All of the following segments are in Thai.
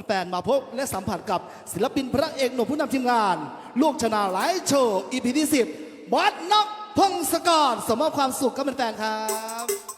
าแฟนๆมาพบและสัมผัสกับศิลปินพระเอกหนุ่มผู้นำทีมงาน ลูกชนะไลายโชว์ EP ที่ 10บอสนกพงศกรสมมอบความสุขกับแฟนๆครับ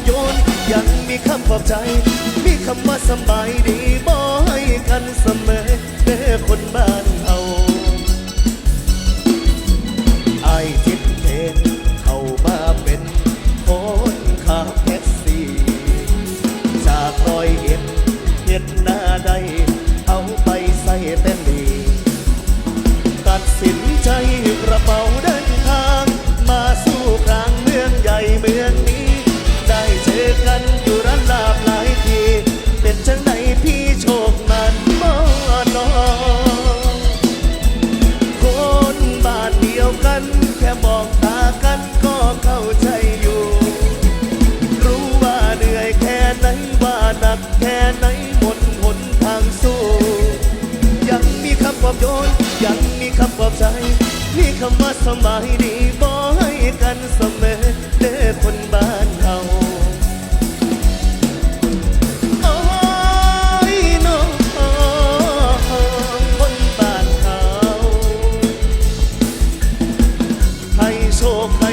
อบโยน ยังมีคำปลอบใจ มีคำว่าสบายดีบอยกันเสมอเด้อคนบ้านเฮาไอ้ทิตเทนเข้ามาเป็นคนขับแท็กซี่จากรอยเอ็ดเห็ดนา มีคำว่าสบายดีบอให้กันเสมอเด้อคนบ้านเฮาโอ้น้องคนบ้านเฮาให้โชคให้